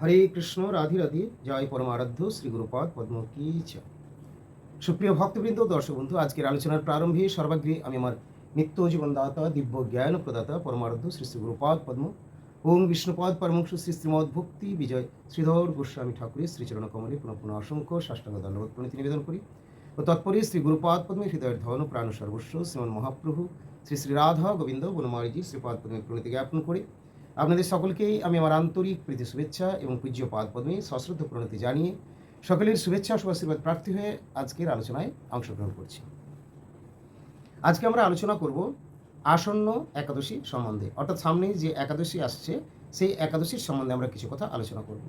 হরে কৃষ্ণ, রাধি রাধি, জয় পরমারাধ্য, শ্রী গুরুপাদ পদ্ম কি। সুপ্রিয় ভক্তবৃন্দ দর্শক বন্ধু আজকের আলোচনার প্রারম্ভে সর্বাগ্রে আমি আমার নিত্য জীবনদাতা দিব্য জ্ঞান প্রদাতা, পরমারাধ্য, শ্রী শ্রী গুরুপাদ পদ্ম, ওম বিষ্ণুপদ পরমংশ, শ্রী শ্রীমদ ভক্তি বিজয়, শ্রীধর গোস্বামী ঠাকুরের শ্রীচরণ কমলে পুনঃ পুনঃ অসংখ্য সাষ্টাঙ্গ দণ্ডবোধ প্রণীতি নিবেদন করি ও তৎপরে শ্রী গুরুপাদ পদ্মে হৃদয়ের ধন প্রাণ সর্বস্ব, শ্রীমন মহাপ্রভু, শ্রী শ্রী রাধা গোবিন্দ, বনমালীজি, শ্রীপাদ পদ্মে প্রণীতি জ্ঞাপন করি আপনাদের সকলকেই আমি আমার আন্তরিক প্রীতি, শুভেচ্ছা এবং পূজ্য পাদ পদ্মে সশ্রদ্ধ প্রণতি জানিয়ে সকলের শুভেচ্ছা শুভাশীর্বাদ প্রার্থী হয়ে আজকের আলোচনায় অংশগ্রহণ করছি। আজকে আমরা আলোচনা করব আসন্ন একাদশী সম্বন্ধে। অর্থাৎ সামনে যে একাদশী আসছে, সেই একাদশীর সম্বন্ধে আমরা কিছু কথা আলোচনা করব।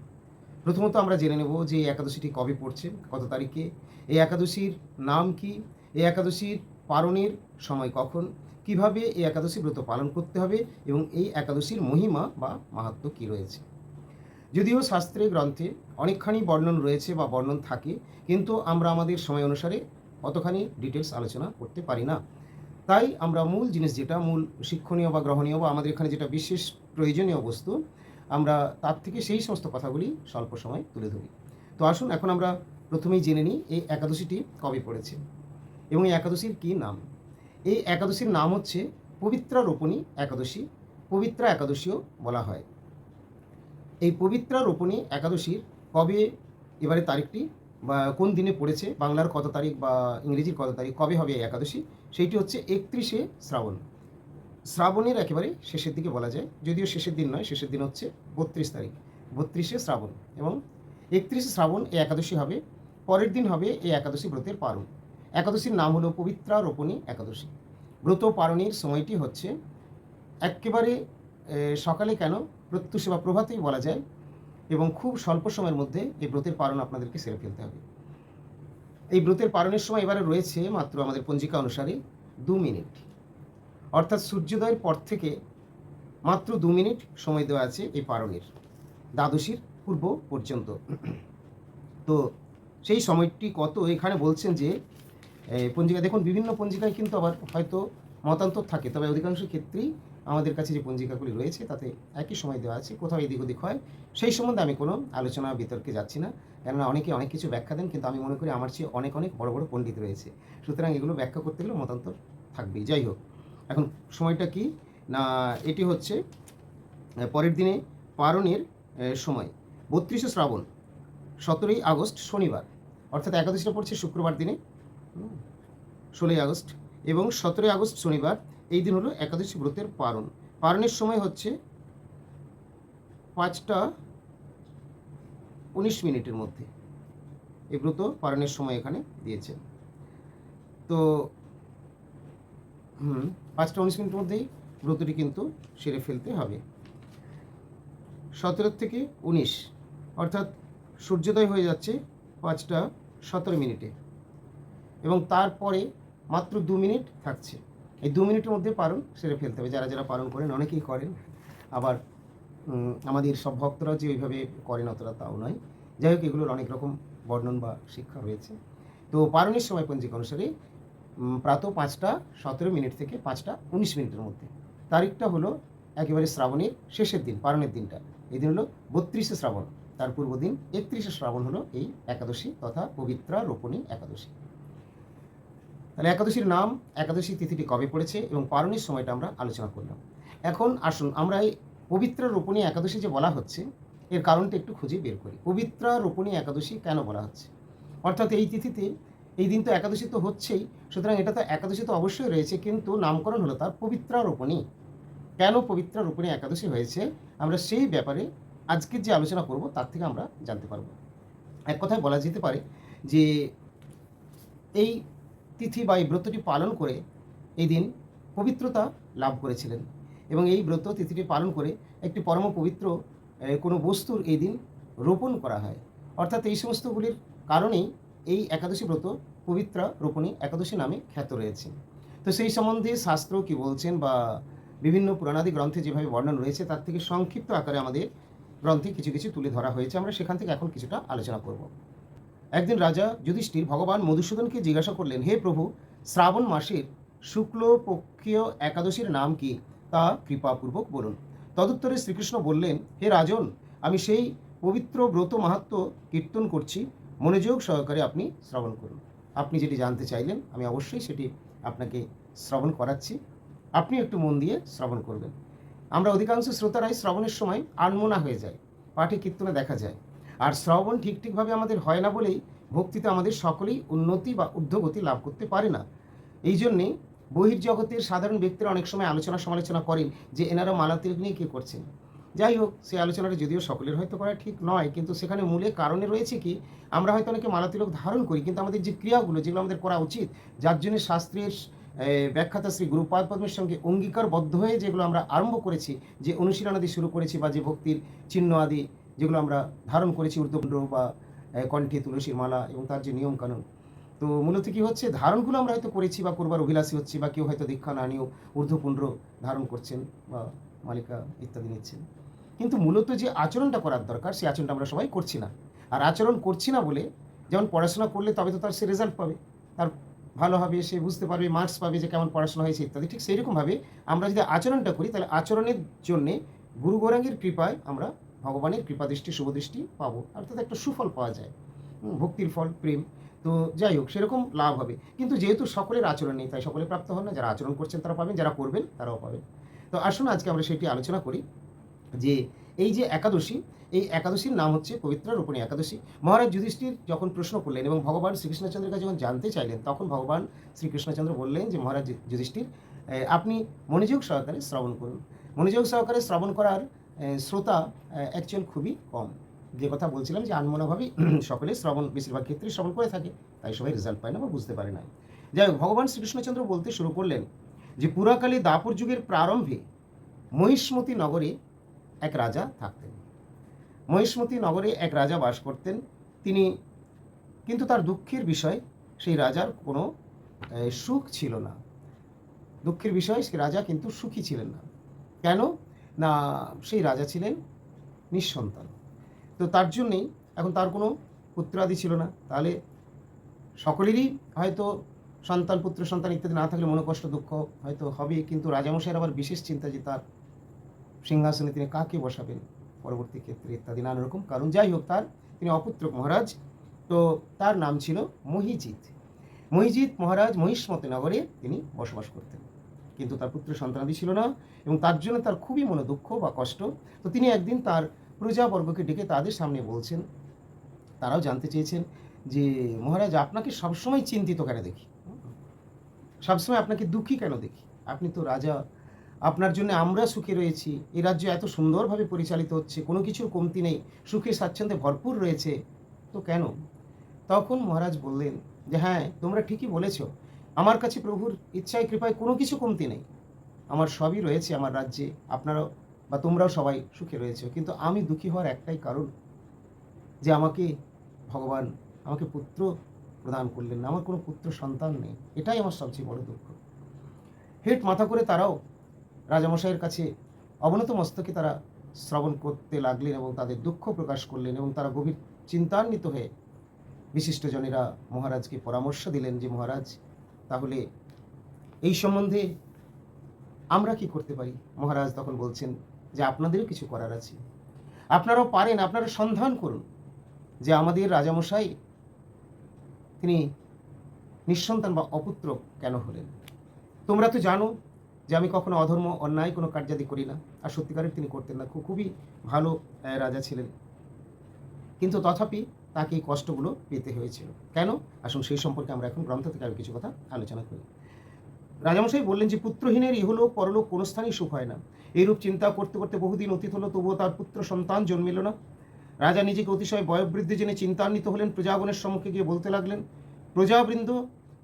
প্রথমত আমরা জেনে নেব যে এই একাদশীটি কবে পড়ছে, কত তারিখে, এই একাদশীর নাম কি, এই একাদশীর পালনের সময় কখন কীভাবে এই একাদশী ব্রত পালন করতে হবে এবং এই একাদশীর মহিমা বা মাহাত্ম্য কী রয়েছে? যদিও শাস্ত্রে গ্রন্থে অনেকখানি বর্ণন রয়েছে বা বর্ণন থাকে, কিন্তু আমরা আমাদের সময় অনুসারে অতখানি ডিটেলস আলোচনা করতে পারি না। তাই আমরা মূল জিনিস যেটা, মূল শিক্ষণীয় বা গ্রহণীয় বা আমাদের এখানে যেটা বিশেষ প্রয়োজনীয় বস্তু, আমরা তার থেকে সেই সমস্ত কথাগুলি স্বল্প সময় তুলে ধরি। তো আসুন এখন আমরা প্রথমেই জেনে নিই এই একাদশীটি কবে পড়েছে এবং এই একাদশীর কী নাম? এই একাদশীর নাম হচ্ছে পবিত্রা রোপণী একাদশী, পবিত্রা একাদশীও বলা হয়। এই পবিত্রা রোপণী একাদশীর কবে, এবারে তারিখটি বা কোন দিনে পড়েছে, বাংলার কত তারিখ বা ইংরেজির কত তারিখ, কবে হবে এই একাদশী, সেইটি হচ্ছে একত্রিশে শ্রাবণ। শ্রাবণের একেবারে শেষের দিকে বলা যায়, যদিও শেষের দিন নয়, শেষের দিন হচ্ছে বত্রিশ তারিখ, বত্রিশে শ্রাবণ। এবং একত্রিশে শ্রাবণ এই একাদশী হবে, পরের দিন হবে এই একাদশী ব্রতের পারণ। একাদশীর নাম হলো পবিত্রা রোপণী একাদশী। ব্রত পালনের সময়টি হচ্ছে একেবারে সকালে কেন? প্রত্যুষে বা প্রভাতেই বলা যায় এবং খুব স্বল্প সময়ের মধ্যে এই ব্রতের পালন আপনাদেরকে সেরে ফেলতে হবে। এই ব্রতের পালনের সময় এবারে রয়েছে মাত্র আমাদের পঞ্জিকা অনুসারে দু মিনিট। অর্থাৎ সূর্যোদয়ের পর থেকে মাত্র দু মিনিট সময় দেওয়া আছে এই পালনের, দ্বাদশীর পূর্ব পর্যন্ত। তো সেই সময়টি কত? এখানে বলছেন যে পঞ্জিকা দেখুন, বিভিন্ন পঞ্জিকায় কিন্তু আবার হয়তো মতান্তর থাকে, তবে অধিকাংশ ক্ষেত্রেই আমাদের কাছে যে পঞ্জিকাগুলি রয়েছে, তাতে একই সময় দেওয়া আছে, কোথাও এদিক ওদিক হয়। সেই সম্বন্ধে আমি কোনো আলোচনা বিতর্কে যাচ্ছি না, কেননা অনেকে অনেক কিছু ব্যাখ্যা দেন, কিন্তু আমি মনে করি আমার চেয়ে অনেক অনেক বড় বড় পণ্ডিত রয়েছে। সুতরাং এগুলো ব্যাখ্যা করতে গেলে মতান্তর থাকবেই। যাই হোক, এখন সময়টা কি? না, এটি হচ্ছে পরের দিনে পারণের সময়। বত্রিশে শ্রাবণ, সতেরোই আগস্ট শনিবার, অর্থাৎ একাদশীটা পড়ছে শুক্রবার দিনে। ষোলোই আগস্ট এবং সতেরোই আগস্ট শনিবার এই দিন হলো একাদশী ব্রতের পারণ। পারণের সময় হচ্ছে পাঁচটা উনিশ মিনিটের মধ্যে। এই ব্রত পারণের সময় এখানে দিয়েছে তো, হুম, পাঁচটা উনিশ মিনিটের মধ্যেই ব্রতটি কিন্তু সেরে ফেলতে হবে। সতেরো থেকে উনিশ, অর্থাৎ সূর্যোদয় হয়ে যাচ্ছে পাঁচটা সতেরো মিনিটে। এবং তারপরে মাত্র দু মিনিট থাকছে। এই দু মিনিটের মধ্যে পালন সেরে ফেলতে হবে। যারা যারা পালন করেন, অনেকেই করেন। আবার আমাদের সব ভক্তরা যে ওইভাবে করেন অতটা তাও নয়। যাই হোক, এগুলোর অনেক রকম বর্ণন বা শিক্ষা রয়েছে। তো পারণের সময় পঞ্জিকা অনুসারে প্রাত পাঁচটা সতেরো মিনিট থেকে পাঁচটা উনিশ মিনিটের মধ্যে। তারিখটা হলো একেবারে শ্রাবণের শেষের দিন, পারণের দিনটা। এই দিন হলো বত্রিশে শ্রাবণ। তার পূর্ব দিন একত্রিশে শ্রাবণ হলো এই একাদশী তথা পবিত্রা রোপণী একাদশী। তাহলে একাদশীর নাম একাদশী তিথিটি কবে পড়েছে এবং পালনের সময়টা আমরা আলোচনা করলাম। এখন আসুন, আমরা এই পবিত্র রোপণী একাদশী যে বলা হচ্ছে, এর কারণটা একটু খুঁজে বের করি। পবিত্রা রোপণী একাদশী কেন বলা হচ্ছে? অর্থাৎ এই তিথিতে, এই দিন তো একাদশী তো হচ্ছেই, সুতরাং এটা তো একাদশী তো অবশ্যই রয়েছে, কিন্তু নামকরণ হলো তার পবিত্রা রোপণী। কেন পবিত্রা রোপণী একাদশী হয়েছে? আমরা সেই ব্যাপারে আজকের যে আলোচনা করব, তার থেকে আমরা জানতে পারব। এক কথায় বলা যেতে পারে যে, এই তিথি বা এই ব্রতটি পালন করে এই দিন পবিত্রতা লাভ করেছিলেন এবং এই ব্রত তিথিটি পালন করে একটি পরম পবিত্র কোনো বস্তুর এই দিন রোপণ করা হয়। অর্থাৎ এই সমস্তগুলির কারণেই এই একাদশী ব্রত পবিত্রা রোপণী একাদশী নামে খ্যাত রয়েছে। তো সেই সম্বন্ধে শাস্ত্র কি বলছেন বা বিভিন্ন পুরাণাদি গ্রন্থে যেভাবে বর্ণন রয়েছে, তার থেকে সংক্ষিপ্ত আকারে আমাদের গ্রন্থে কিছু কিছু তুলে ধরা হয়েছে। আমরা সেখান থেকে এখন কিছুটা আলোচনা করব। একদিন রাজা যুধিষ্ঠির ভগবান মধুসূদনকে জিজ্ঞাসা করলেন, হে প্রভু, শ্রাবণ মাসের শুক্ল পক্ষীয় একাদশীর নাম কি? তা কৃপাপূর্বক বলুন। তদুত্তরে শ্রীকৃষ্ণ বললেন, হে রাজন, আমি সেই পবিত্র ব্রত মাহাত্ম কীর্তন করছি। মনোযোগ সহকারে আপনি শ্রবণ করুন। আপনি যেটি জানতে চাইলেন, আমি অবশ্যই সেটি আপনাকে শ্রবণ করাচ্ছি। আপনি একটু মন দিয়ে শ্রবণ করবেন। আমরা অধিকাংশ শ্রোতারাই শ্রবণের সময় আনমনা হয়ে যায় পাঠে কীর্তনে দেখা যায়। আর শ্রবণ ঠিক ঠিকভাবে আমাদের হয় না বলেই ভক্তিতে আমাদের সকলেই উন্নতি বা ঊর্ধ্বগতি লাভ করতে পারে না। এই জন্যে বহির্জগতের সাধারণ ব্যক্তিরা অনেক সময় আলোচনা সমালোচনা করেন যে এনারা মালা তিলক নিয়ে কী করছেন। যাই হোক সেই আলোচনাটা যদিও সকলের হয়তো করা ঠিক নয়, কিন্তু সেখানে মূলে কারণে রয়েছে কি, আমরা হয়তো অনেকে মালা তিলক ধারণ করি, কিন্তু আমাদের যে ক্রিয়াগুলো যেগুলো আমাদের করা উচিত, যার জন্য শাস্ত্রের ব্যাখ্যাতা শ্রী গুরুপাদ পদ্মের সঙ্গে অঙ্গীকারবদ্ধ হয়ে যেগুলো আমরা আরম্ভ করেছি, যে অনুশীলন আদি শুরু করেছি বা যে ভক্তির চিহ্ন আদি যেগুলো আমরা ধারণ করেছি ঊর্ধ্বপুণ্ড বা কণ্ঠে তুলসীর মালা এবং তার যে নিয়ম কানুন তো মূলত কি হচ্ছে, ধারণগুলো আমরা হয়তো করেছি বা করবার অভিলাষী হচ্ছি বা কেউ হয়তো দীক্ষা না নিয়েও ঊর্ধ্বপুণ্ড ধারণ করছেন বা মালিকা ইত্যাদি নিচ্ছেন। কিন্তু মূলত যে আচরণটা করার দরকার, সেই আচরণটা আমরা সবাই করছি না। আর আচরণ করছি না বলে যেমন পড়াশোনা করলে তবে তো তার সে রেজাল্ট পাবে। তার ভালো হবে, সে বুঝতে পারবে মার্কস পাবে যে কেমন পড়াশোনা হয়েছে ইত্যাদি। ঠিক সেই রকমভাবে আমরা যদি আচরণটা করি, তাহলে আচরণের জন্যে গুরু গৌরাঙ্গের কৃপায় আমরা ভগবানের কৃপাদৃষ্টি শুভদৃষ্টি পাবো। অর্থাৎ একটা সুফল পাওয়া যায়। ভক্তির ফল, প্রেম। তো যাই হোক, সেরকম লাভ হবে। কিন্তু যেহেতু সকলের আচরণ নেই, তাই সকলে প্রাপ্ত হন না। যারা আচরণ করছেন তারা পাবেন, যারা করবেন তারাও পাবেন। তো আসুন আজকে আমরা সেটি আলোচনা করি যে এই যে একাদশী, এই একাদশীর নাম হচ্ছে পবিত্র রূপণী একাদশী। মহারাজ যুধিষ্ঠির যখন প্রশ্ন করলেন এবং ভগবান শ্রীকৃষ্ণচন্দ্রের কাছে যখন জানতে চাইলেন, তখন ভগবান শ্রীকৃষ্ণচন্দ্র বললেন যে, মহারাজ যুধিষ্ঠির আপনি মনোযোগ সহকারে শ্রবণ করুন। মনোযোগ সহকারে শ্রবণ করার শ্রোতা অ্যাকচুয়াল খুবই কম। যে কথা বলছিলাম যে আনমনাভাবেই সকলে শ্রবণ, বেশিরভাগ ক্ষেত্রে শ্রবণ করে থাকে, তাই সবাই রেজাল্ট পায় না বা বুঝতে পারে না। যাই হোক, ভগবান শ্রীকৃষ্ণচন্দ্র বলতে শুরু করলেন যে, পুরাকালে দাপর যুগের প্রারম্ভে মহিষ্মতি নগরে এক রাজা থাকতেন। মহিষ্মতি নগরে এক রাজা বাস করতেন। তিনি, কিন্তু তার দুঃখের বিষয়, সেই রাজার কোনো সুখ ছিল না। দুঃখের বিষয়, সেই রাজা কিন্তু সুখী ছিলেন না। কেন? না, সেই রাজা ছিলেন নিঃসন্তান। তো তার জন্যেই এখন তার কোনো পুত্রাদি ছিল না। তাহলে সকলেরই হয়তো সন্তান, পুত্র, সন্তান ইত্যাদি না থাকলে মনোকষ্ট দুঃখ হয়তো হবে। কিন্তু রাজামশাইয়ের আবার বিশেষ চিন্তা যে তার সিংহাসনে তিনি কাকে বসাবেন পরবর্তী ক্ষেত্রে ইত্যাদি নানা রকম। কারণ যাই হোক, তার তিনি অপুত্র মহারাজ। তো তার নাম ছিল মহিজিৎ। মহিজিৎ মহারাজ মহিষ্মতি নগরে তিনি বসবাস করতেন। কিন্তু তার পুত্র সন্তানাদি ছিল না। এবং তার জন্য তার খুবই মনে দুঃখ বা কষ্ট। তো তিনি একদিন তার প্রজাবর্গকে ডেকে তাদের সামনে বলছেন, তারাও জানতে চেয়েছেন যে, মহারাজ, আপনাকে সবসময় চিন্তিত কেন দেখি? সবসময় আপনাকে দুঃখী কেন দেখি? আপনি তো রাজা। আপনার জন্য আমরা সুখে রয়েছি। এই রাজ্য এত সুন্দরভাবে পরিচালিত হচ্ছে। কোনো কিছুর কমতি নেই। সুখে স্বাচ্ছন্দ্যে ভরপুর রয়েছে। তো কেন? তখন মহারাজ বললেন যে হ্যাঁ তোমরা ঠিকই বলেছ। আমার কাছে প্রভুর ইচ্ছায়, কৃপায় কোনো কিছু কমতি নেই। আমার সবই রয়েছে আমার রাজ্যে, আপনারাও বা তোমরাও সবাই সুখে রয়েছে। কিন্তু আমি দুঃখী হওয়ার একটাই কারণ যে আমাকে ভগবান আমাকে পুত্র প্রদান করলেন না, আমার কোনো পুত্র সন্তান নেই। এটাই আমার সবচেয়ে বড় দুঃখ। হেট মাথা করে তারাও রাজামশাইয়ের কাছে অবনত মস্তকে তারা শ্রবণ করতে লাগলেন এবং তাদের দুঃখ প্রকাশ করলেন এবং তারা গভীর চিন্তান্বিত হয়ে বিশিষ্টজনেরা মহারাজকে পরামর্শ দিলেন যে মহারাজ, তাহলে এই সম্বন্ধে আমরা কি করতে পারি? মহারাজ তখন বলছেন যে আপনাদেরও কিছু করার আছে। আপনারাও পারেন, আপনারা সন্ধান করুন যে আমাদের রাজামশাই তিনি নিঃসন্তান বা অপুত্র কেন হলেন? তোমরা তো জানো যে আমি কখনো অধর্ম, অন্যায় কোনো কার্যাদি করি না আর সত্যিকারের তিনি করতেন না। খুব, খুবই ভালো রাজা ছিলেন। কিন্তু তথাপি তাকে এই কষ্টগুলো পেতে হয়েছিল। কেন? আসুন সেই সম্পর্কে আমরা এখন গ্রন্থ থেকে আরও কিছু কথা আলোচনা করি। রাজামশাই বললেন যে, পুত্রহীনের ইহলোক, পরলোক কোনো স্থানেই সুখ হয় না। এইরূপ চিন্তা করতে করতে বহুদিন অতীত হলো, তবুও তার পুত্র সন্তান জন্মিল না। রাজা নিজেকে অতিশয় বয়োবৃদ্ধি জেনে চিন্তান্বিত হলেন, প্রজাগণের সম্মুখে গিয়ে বলতে লাগলেন, প্রজাবৃন্দ,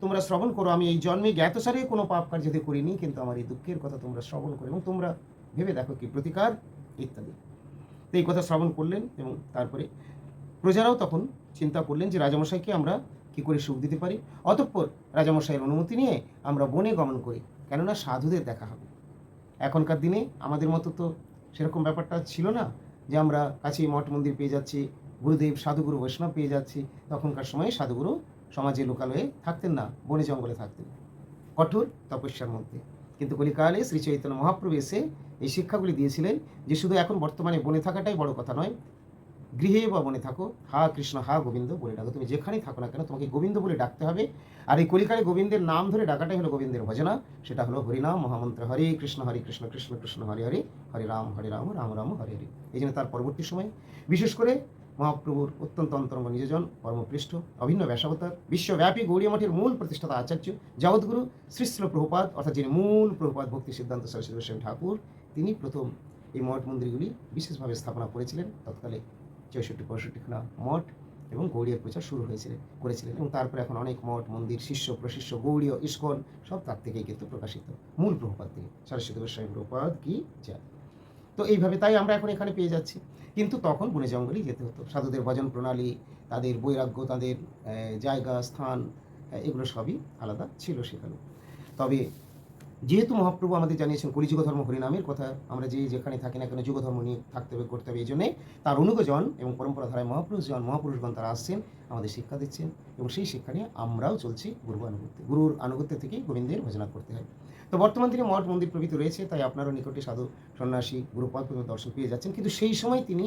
তোমরা শ্রবণ করো, আমি এই জন্মে জ্ঞাতসারে কোনো পাপ কার্যতে করিনি, কিন্তু আমার এই দুঃখের কথা তোমরা শ্রবণ করো এবং তোমরা ভেবে দেখো কি, প্রতিকার ইত্যাদি। তো এই কথা শ্রবণ করলেন এবং তারপরে প্রজারাও তখন চিন্তা করলেন যে, রাজামশাইকে আমরা কি করে সুখ দিতে পারি? অতঃপর রাজামশাইয়ের অনুমতি নিয়ে আমরা বনে গমন করি, কেননা সাধুদের দেখা হবে। এখনকার দিনে আমাদের মতো তো সেরকম ব্যাপারটা ছিল না যে আমরা কাছেই মঠ মন্দির পেয়ে যাচ্ছি, গুরুদেব, সাধুগুরু, বৈষ্ণব পেয়ে যাচ্ছি, তখনকার সময়ে সাধুগুরু সমাজে লোকালয়ে থাকতেন না, বনে জঙ্গলে থাকতেন। কঠোর তপস্যার মধ্যে। কিন্তু কলিকালে শ্রী চৈতন্য মহাপ্রভু এসে এই শিক্ষাগুলি দিয়েছিলেন যে শুধু এখন বর্তমানে বনে থাকাটাই বড় কথা নয় গৃহে বা বনে থাকো, হা কৃষ্ণ, হা গোবিন্দ বলে ডাকো। তুমি যেখানেই থাকো না কেন, তোমাকে গোবিন্দ বলে ডাকতে হবে। আর এই কলিকালে গোবিন্দের নাম ধরে ডাকাটাই হলো গোবিন্দের ভজনা। সেটা হলো হরিনাম মহামন্ত্র হরে কৃষ্ণ হরে কৃষ্ণ কৃষ্ণ কৃষ্ণ, হরে হরে হরে রাম হরে রাম রাম রাম, হরে হরে। এই জন্য তার পরবর্তী সময়, বিশেষ করে মহাপ্রভুর অত্যন্ত অন্তরঙ্গ নিজজন, পরমপৃষ্ঠ, অভিন্ন ব্যাসাবতার, বিশ্বব্যাপী গৌরী মঠের মূল প্রতিষ্ঠাতা আচার্য জগৎগুরু শ্রীশ্ল প্রভুপাদ, অর্থাৎ যিনি মূল প্রভুপাদ ভক্তি সিদ্ধান্ত সরস্বতী ঠাকুর, তিনি প্রথম এই মঠ মন্দিরগুলি বিশেষভাবে স্থাপনা করেছিলেন। তৎকালে চৌষট্টি, পঁয়ষট্টিখানা মঠ এবং গৌড়ীয় প্রচার শুরু হয়েছিল, করেছিলেন এবং তারপরে এখন অনেক মঠ, মন্দির, শিষ্য, প্রশিষ্য, গৌড়ীয়, ইস্কন, সব তার থেকেই কিন্তু প্রকাশিত। মূল প্রভুপাদ থেকে সরস্বতী গোস্বামী প্রভুপাদ কি যায় তো এইভাবে তাই আমরা এখন এখানে পেয়ে যাচ্ছি। কিন্তু তখন বনে জঙ্গলেই যেতে হতো। সাধুদের ভজন প্রণালী, তাদের বৈরাগ্য, তাদের জায়গা, স্থান এগুলো সবই আলাদা ছিল সেখানে। তবে যেহেতু মহাপ্রভু আমাদের জানিয়েছেন কলিযুগ ধর্ম হরিনামের কথা, আমরা যে যেখানে থাকি না কেন যুগ ধর্ম নিয়ে থাকতে হবে, করতে হবে, এই জন্যে তার অনুগজন এবং পরম্পরা ধারায় মহাপুরুষজন মহাপুরুষগণ তারা আসছেন, আমাদের শিক্ষা দিচ্ছেন এবং সেই শিক্ষা নিয়ে আমরাও চলছি গুরু আনুগত্যে, গুরুর আনুগত্য থেকে গোবিন্দের ভজনা করতে হয়। তো বর্তমান দিনে মঠ মন্দির প্রভৃতি রয়েছে, তাই আপনারও নিকটে সাধু, সন্ন্যাসী, গুরুপদ দর্শন পেয়ে যাচ্ছেন, কিন্তু সেই সময় তিনি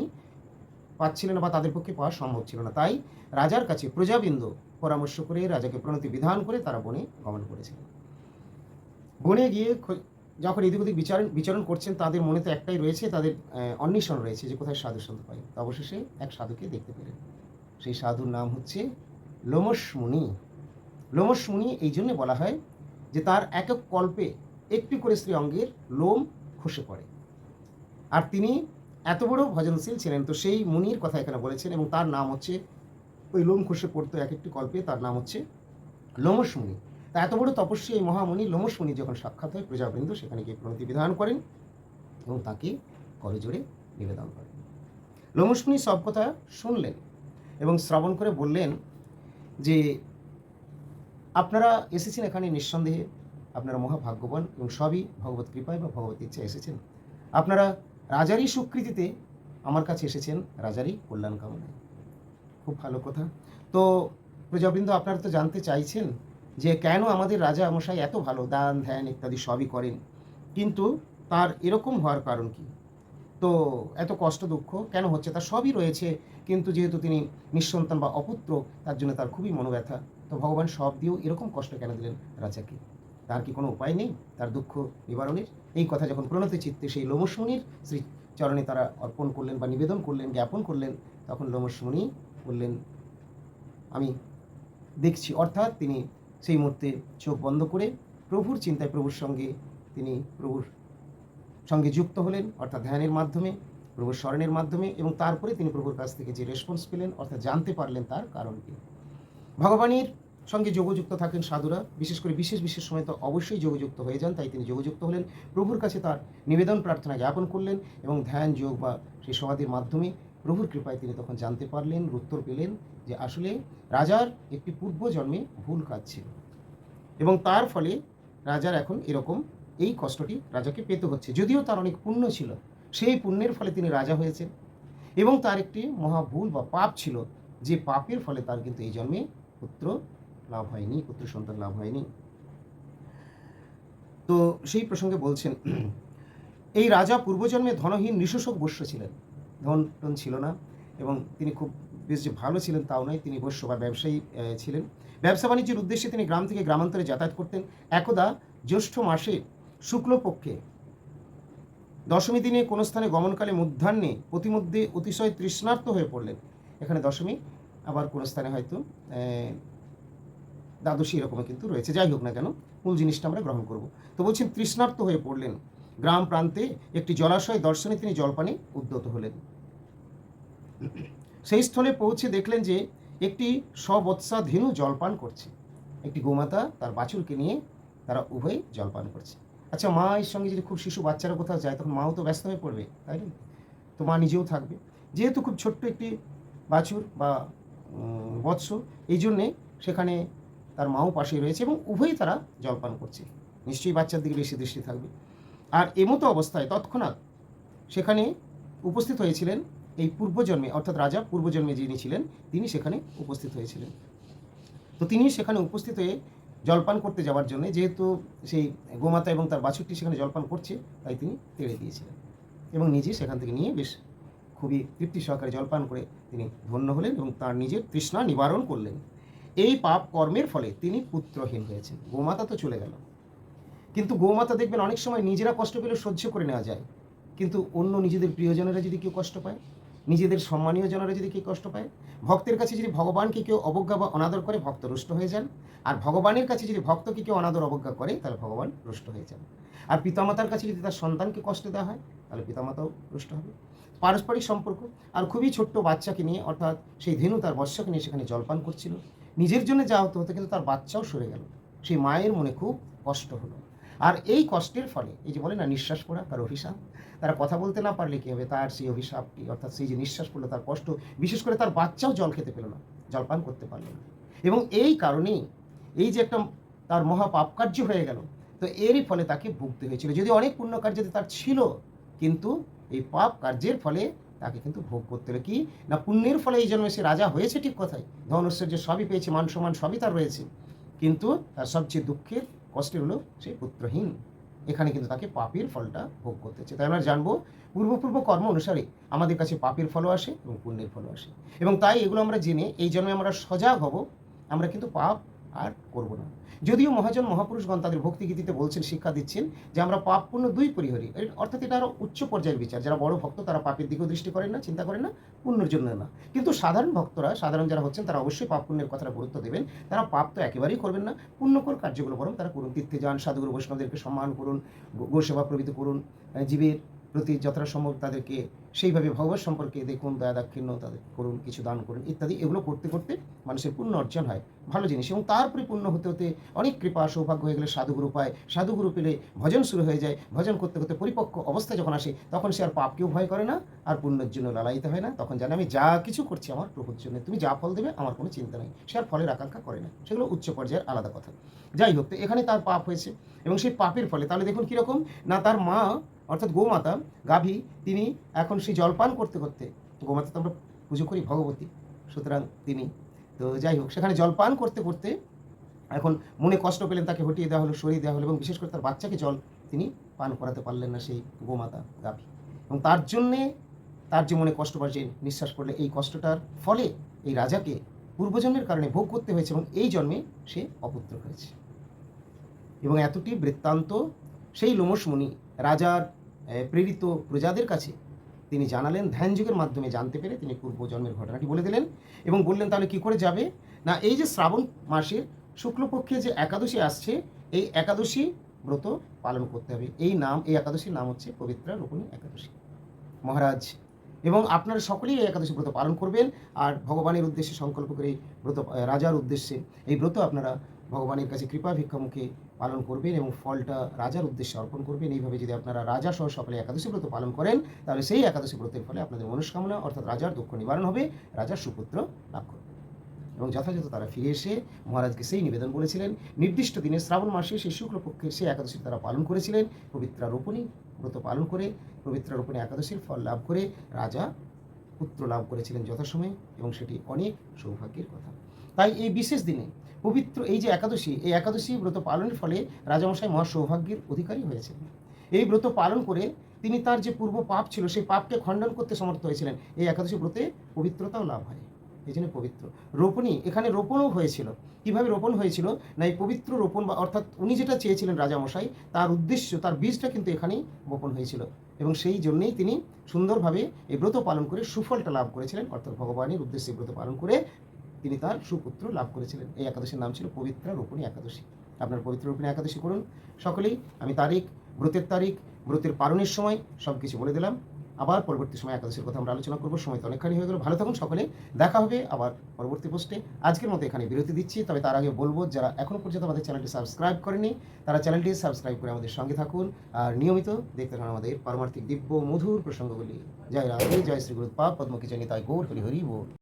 পাচ্ছিলেন বা তাদের পক্ষে পাওয়া সম্ভব ছিল না। তাই রাজার কাছে প্রজাবৃন্দ পরামর্শ করে রাজাকে প্রণতি বিধান করে তারা বনে গমন করেছিলেন। বনে গিয়ে যখন এদিক ওদিক বিচারণ বিচরণ করছেন, তাদের মনে তো একটাই রয়েছে, তাদের অন্বেষণ রয়েছে যে কোথায় সাধু সন্ত পাই অবশেষে এক সাধুকে দেখতে পেলেন। সেই সাধুর নাম হচ্ছে লোমস মুনি। লোমস মুনি এই জন্যে বলা হয় যে তার এক এক কল্পে একটি করে স্ত্রী অঙ্গের লোম খসে পড়ে। আর তিনি এত বড় ভজনশীল ছিলেন, তো সেই মুনির কথা এখানে বলেছেন এবং তার নাম হচ্ছে, ওই লোম খসে পড়তো এক একটি কল্পে, তার নাম হচ্ছে লোমস মুনি। তা এত বড় তপস্বী এই মহামুনি লোমস মুনি যখন সাক্ষাৎ হয়, প্রজাবৃন্দ সেখানে গিয়ে প্রণতি বিধান করেন এবং তাকে করজোড়ে নিবেদন করেন। লোমস মুনি সব কথা শুনলেন এবং শ্রবণ করে বললেন যে, আপনারা এসেছেন এখানে নিঃসন্দেহে, আপনারা মহাভাগ্যবান এবং সবই ভগবত কৃপায় বা ভগবত ইচ্ছা এসেছেন। আপনারা রাজারই স্বীকৃতিতে আমার কাছে এসেছেন, রাজারই কল্যাণ কামনায়। খুব ভালো কথা। তো প্রজাবৃন্দ, আপনারা তো জানতে চাইছেন যে কেন আমাদের রাজা মশাই এত ভালো দান, ধ্যান ইত্যাদি সবই করেন? কিন্তু তার এরকম হওয়ার কারণ কি? তো এত কষ্ট, দুঃখ কেন হচ্ছে? তার সবই রয়েছে, কিন্তু যেহেতু তিনি নিঃসন্তান বা অপুত্র, তার জন্য তার খুবই মনোব্যথা। তো ভগবান সব দিয়েও এরকম কষ্ট কেন দিলেন রাজাকে? তার কি কোনো উপায় নেই? তার দুঃখ নিবারণের? এই কথা যখন প্রণত চিত্তে সেই লোমসমুনির শ্রী চরণে তারা অর্পণ করলেন বা নিবেদন করলেন, জ্ঞাপন করলেন, তখন লোমসমুনি বললেন, আমি দেখছি। অর্থাৎ তিনি সেই মুহূর্তে চোখ বন্ধ করে প্রভুর চিন্তায় প্রভুর সঙ্গে তিনি প্রভুর সঙ্গে যুক্ত হলেন, অর্থাৎ ধ্যানের মাধ্যমে, প্রভুর স্মরণের মাধ্যমে এবং তারপরে তিনি প্রভুর কাছ থেকে যে রেসপন্স পেলেন, অর্থাৎ জানতে পারলেন তার কারণ কি ভগবানের সঙ্গে যোগযুক্ত থাকেন সাধুরা, বিশেষ করে বিশেষ বিশেষ সময় তো অবশ্যই যোগযুক্ত হয়ে যান, তাই তিনি যোগযুক্ত হলেন। প্রভুর কাছে তার নিবেদন প্রার্থনা জ্ঞাপন করলেন এবং ধ্যান যোগ বা সেই সমাধির মাধ্যমে প্রভুর কৃপায় তিনি তখন জানতে পারলেন, উত্তর পেলেন যে আসলে রাজার একটি পূর্ব জন্মে ভুল কাজ ছিল। এবং তার ফলে রাজার এখন এরকম এই কষ্টটি রাজাকে পেতে হচ্ছে। যদিও তার অনেক পুণ্য ছিল, সেই পুণ্যের ফলে তিনি রাজা হয়েছেন এবং তার একটি মহা ভুল বা পাপ ছিল, যে পাপের ফলে তার কিন্তু এই জন্মে পুত্র লাভ হয়নি, পুত্র সন্তান লাভ হয়নি। তো সেই প্রসঙ্গে বলছেন, এই রাজা পূর্বজন্মে ধনহীন নিঃশোষক বস্য ছিলেন। ধন টন ছিল না এবং তিনি খুব বেশ যে ভালো ছিলেন তাও নয়, তিনি বস্য বা ব্যবসায়ী ছিলেন। ব্যবসা বাণিজ্যের উদ্দেশ্যে তিনি গ্রাম থেকে গ্রামান্তরে যাতায়াত করতেন। একদা জ্যৈষ্ঠ মাসে শুক্লপক্ষে দশমী দিনে কোনো স্থানে গমনকালে মধ্যাহ্নে প্রতিমধ্যে অতিশয় তৃষ্ণার্ত হয়ে পড়লেন। এখানে দশমী, আবার কোনো স্থানে হয়তো দ্বাদশী এরকমও কিন্তু রয়েছে। যাই হোক না কেন, মূল জিনিসটা আমরা গ্রহণ করব। তো বলছেন তৃষ্ণার্ত হয়ে পড়লেন। গ্রাম প্রান্তে একটি জলাশয় দর্শনে তিনি জলপানে উদ্যত হলেন। সেই স্থলে পৌঁছে দেখলেন যে একটি সবৎসা ধেনু জলপান করছে। একটি গোমাতা তার বাছুরকে নিয়ে তারা উভয় জলপান করছে। আচ্ছা মা এর সঙ্গে যদি খুব শিশু বাচ্চারা কোথাও যায়, তখন মাও তো ব্যস্ত হয়ে পড়বে, তাই না? তো মা নিজেও থাকবে। যেহেতু খুব ছোট্ট একটি বাছুর বা বৎস, এই জন্যে সেখানে তার মাও পাশে রয়েছে এবং উভয়ই তারা জলপান করছে। নিশ্চয়ই বাচ্চার দিকে বেশি দৃষ্টি থাকবে। আর এমতো অবস্থায় তৎক্ষণাৎ সেখানে উপস্থিত হয়েছিলেন এই পূর্বজন্মে, অর্থাৎ রাজা পূর্বজন্মে যিনি ছিলেন, তিনি সেখানে উপস্থিত হয়েছিলেন। তো তিনি সেখানে উপস্থিত হয়ে জলপান করতে যাওয়ার জন্য, যেহেতু সেই গোমাতা এবং তার বাছুরটি সেখানে জলপান করছে, তাই তিনি তেড়ে দিয়েছিলেন এবং নিজে সেখান থেকে নিয়ে বেশ খুবই তৃপ্তি সহকারে জলপান করে তিনি ধন্য হলেন এবং তার নিজের তৃষ্ণা নিবারণ করলেন। এই পাপ কর্মের ফলে তিনি পুত্রহীন হয়েছেন। গোমাতা তো চলে গেল। কিন্তু গোমাতা দেখবেন অনেক সময় নিজেরা কষ্ট পেলে সহ্য করে নেওয়া যায়। কিন্তু অন্য নিজেদের প্রিয়জনেরা যদি কেউ কষ্ট পায়, নিজেদের সম্মানীয় জনেরা যদি কেউ কষ্ট পায়, ভক্তের কাছে যদি ভগবানকে কেউ অবজ্ঞা বা অনাদর করে, ভক্ত রুষ্ট হয়ে যান। আর ভগবানের কাছে যদি ভক্তকে কেউ অনাদর অবজ্ঞা করে, তাহলে ভগবান রুষ্ট হয়ে যান। আর পিতামাতার কাছে যদি তার সন্তানকে কষ্ট দেওয়া হয়, তাহলে পিতামাতাও রুষ্ট হবে। পারস্পরিক সম্পর্ক, আর খুবই ছোট্ট বাচ্চাকে নিয়ে, অর্থাৎ সেই ধেনু তার বর্ষাকে নিয়ে সেখানে জলপান করছিল। নিজের জন্য যা হতো হতো, কিন্তু তার বাচ্চাও সরে গেল। সেই মায়ের মনে খুব কষ্ট হলো। আর এই কষ্টের ফলে, এই যে বলে না, নিঃশ্বাস পড়া তার অভিশাপ, তারা কথা বলতে না পারলে কী হবে? তার সেই অভিশাপটি অর্থাৎ সেই যে নিঃশ্বাস পড়ল, তার কষ্ট, বিশেষ করে তার বাচ্চাও জল খেতে পেল না জলপান করতে পারল না। এবং এই কারণেই এই যে একটা তার মহা পাপকার্য হয়ে গেল, তো এরই ফলে তাকে ভুগতে হয়েছিল। যদি অনেক পুণ্য কার্য তার ছিল, কিন্তু এই পাপ কার্যের ফলে তাকে কিন্তু ভোগ করতে হলো। কি? না, পুণ্যের ফলে এই জন্মে সে রাজা হয়েছে ঠিক কথাই। ধন ঐশ্বর্য সবই পেয়েছে, মান সম্মান সবই তার রয়েছে। কিন্তু তার সবচেয়ে দুঃখের কষ্টের হলো সে পুত্রহীন। এখানে কিন্তু তাকে পাপের ফলটা ভোগ করতে হচ্ছে। তাই আমরা জানব, পূর্বপূর্ব কর্ম অনুসারে আমাদের কাছে পাপের ফলও আসে এবং পুণ্যের ফলও আসে। এবং তাই এগুলো আমরা জেনে, এই জন্মে আমরা সজাগ হব। আমরা কিন্তু পাপ আর করব না। যদিও মহাজন মহাপুরুষগণ তাদের ভক্তিগীতিতে বলছেন, শিক্ষা দিচ্ছেন যে আমরা পাপ পুণ্য দুই পরিহরি। অর্থাৎ এটা আরও উচ্চ পর্যায়ের বিচার। যারা বড় ভক্ত, তারা পাপের দিকেও দৃষ্টি করেন না, চিন্তা করেন না, পুণ্যের জন্য না। কিন্তু সাধারণ ভক্তরা, সাধারণ যারা হচ্ছেন, তারা অবশ্যই পাপ পুণ্যের কথাটা গুরুত্ব দেবেন। তারা পাপ তো একেবারেই করবেন না। পুণ্যকর কার্যগুলো বরং তারা করুন। তীর্থে যান, সাধুগুরু বৈষ্ণবদেরকে সম্মান করুন গোসেবা প্রভৃতি করুন জীবের প্রতি যতটা সম্ভব তাদেরকে সেইভাবে ভগবত সম্পর্কে দেখুন, দয়া দাক্ষিণ্য তাদের করুন, কিছু দান করুন ইত্যাদি, এগুলো করতে করতে মানুষের পুণ্য অর্জন হয়। ভালো জিনিস। এবং তারপরে পুণ্য হতে হতে অনেক কৃপা, সৌভাগ্য হয়ে গেলে সাধুগুরু পায়। সাধুগুরু পেলে ভজন শুরু হয়ে যায়। ভজন করতে করতে পরিপক্ক অবস্থা যখন আসে, তখন সে আর পাপকেও ভয় করে না। আর পুণ্যের জন্য লালায়িত হয় না। তখন জানে, আমি যা কিছু করছি আমার প্রভুর জন্য। তুমি যা ফল দেবে আমার কোনো চিন্তা নেই। সে আর ফলের আকাঙ্ক্ষা করে না। সেগুলো উচ্চ পর্যায়ের আলাদা কথা। যাই হোক, তো এখানে তার পাপ হয়েছে। এবং সেই পাপের ফলে তাহলে দেখুন কীরকম? না, তার মা অর্থাৎ গোমাতা, গাভী, তিনি এখন সেই জলপান করতে করতে গোমাতা তো আমরা পুজো করি ভগবতী, সুতরাং তিনি, তো যাই হোক, সেখানে জলপান করতে করতে এখন মনে কষ্ট পেলেন, তাকে হটিয়ে দেওয়া হলো, সরিয়ে দেওয়া হলো এবং বিশেষ করে তার বাচ্চাকে জল তিনি পান করাতে পারলেন না সেই গোমাতা, গাভী। এবং তার জন্যে, তার যে মনে কষ্ট পাচ্ছে নিঃশ্বাস পড়লে, এই কষ্টটার ফলে এই রাজাকে পূর্বজন্মের কারণে ভোগ করতে হয়েছে এবং এই জন্মে সে অপুত্র হয়েছে। এবং এতটি বৃত্তান্ত, সেই লোমস মুনি, রাজার প্রেরিত প্রজাদের কাছে তিনি জানালেন, ধ্যান যুগের মাধ্যমে জানতে পেরে তিনি পূর্বজন্মের ঘটনাটি বলে দিলেন এবং বললেন, তাহলে কি করে যাবে? না, এই যে শ্রাবণ মাসের শুক্লপক্ষে যে একাদশী আসছে, এই একাদশী ব্রত পালন করতে হবে। এই নাম, এই একাদশীর নাম হচ্ছে পবিত্রা রূপণী একাদশী। মহারাজ, এবং আপনারা সকলেই এই একাদশী ব্রত পালন করবেন আর ভগবানের উদ্দেশ্যে সংকল্প করে ব্রত, রাজার উদ্দেশ্যে এই ব্রত আপনারা ভগবানের কাছে কৃপা ভিক্ষামুখে পালন করবেন এবং ফলটা রাজার উদ্দেশ্যে অর্পণ করবেন। এইভাবে যদি আপনারা রাজা সহ সকলে একাদশী ব্রত পালন করেন, তাহলে সেই একাদশী ব্রতের ফলে আপনাদের মনস্কামনা, অর্থাৎ রাজার দুঃখ নিবারণ হবে, রাজার সুপুত্র লাভ করবে এবং যথাযথ তারা ফিরে এসে মহারাজকে সেই নিবেদন বলেছিলেন, নির্দিষ্ট দিনে শ্রাবণ মাসে সেই শুক্লপক্ষে সেই একাদশী তারা পালন করেছিলেন, পবিত্রা রোপণী ব্রত পালন করে, পবিত্রা রোপণী একাদশীর ফল লাভ করে রাজা পুত্র লাভ করেছিলেন যথাসময়ে, এবং সেটি অনেক সৌভাগ্যের কথা। তাই এই বিশেষ দিনে পবিত্র এই যে একাদশী, এই একাদশী ব্রত পালনের ফলে রাজামশাই মহা সৌভাগ্যের অধিকারী হয়েছেন। এই ব্রত পালন করে তিনি তার যে পূর্ব পাপ ছিল, সেই পাপকে খণ্ডন করতে সমর্থ হয়েছিলেন। এই একাদশী ব্রতে পবিত্রতাও লাভ হয়। এই জন্য পবিত্র। রোপণী এখানে রোপণও হয়েছিল। কীভাবে রোপণ হয়েছিল? না, এই পবিত্র রোপণ বা অর্থাৎ উনি যেটা চেয়েছিলেন রাজামশাই, তার উদ্দেশ্য, তার বীজটা কিন্তু এখানেই বপন হয়েছিল। এবং সেই জন্যেই তিনি সুন্দরভাবে এই ব্রত পালন করে সুফলটা লাভ করেছিলেন। অর্থাৎ ভগবানের উদ্দেশ্যে ব্রত পালন করে তিনি তার সুপুত্র লাভ করেছিলেন। এই একাদশীর নাম ছিল পবিত্রা রোপণী একাদশী। আপনার পবিত্র রোপণী একাদশী করুন। সকলেই আমি তারিখ, ব্রতের তারিখ, ব্রতের পালনের সময় সব কিছু বলে দিলাম। আবার পরবর্তী সময় একাদশীর কথা আমরা আলোচনা করব। সময় তো অনেকখানি হয়ে গেল। ভালো থাকুন সকলে। দেখা হবে আবার পরবর্তী পোস্টে। আজকের মতো এখানে বিরতি দিচ্ছি। তবে তার আগে বলব, যারা এখনও পর্যন্ত আমাদের চ্যানেলটি সাবস্ক্রাইব করেনি তারা চ্যানেলটি সাবস্ক্রাইব করে আমাদের সঙ্গে থাকুন। আর নিয়মিত দেখতে থাকুন আমাদের পারমার্থিক দিব্য, মধুর প্রসঙ্গগুলি। জয় রাধে, জয় শ্রী গুরুত্পা পদ্মকিচনী তাই গৌর হরি হরি বল।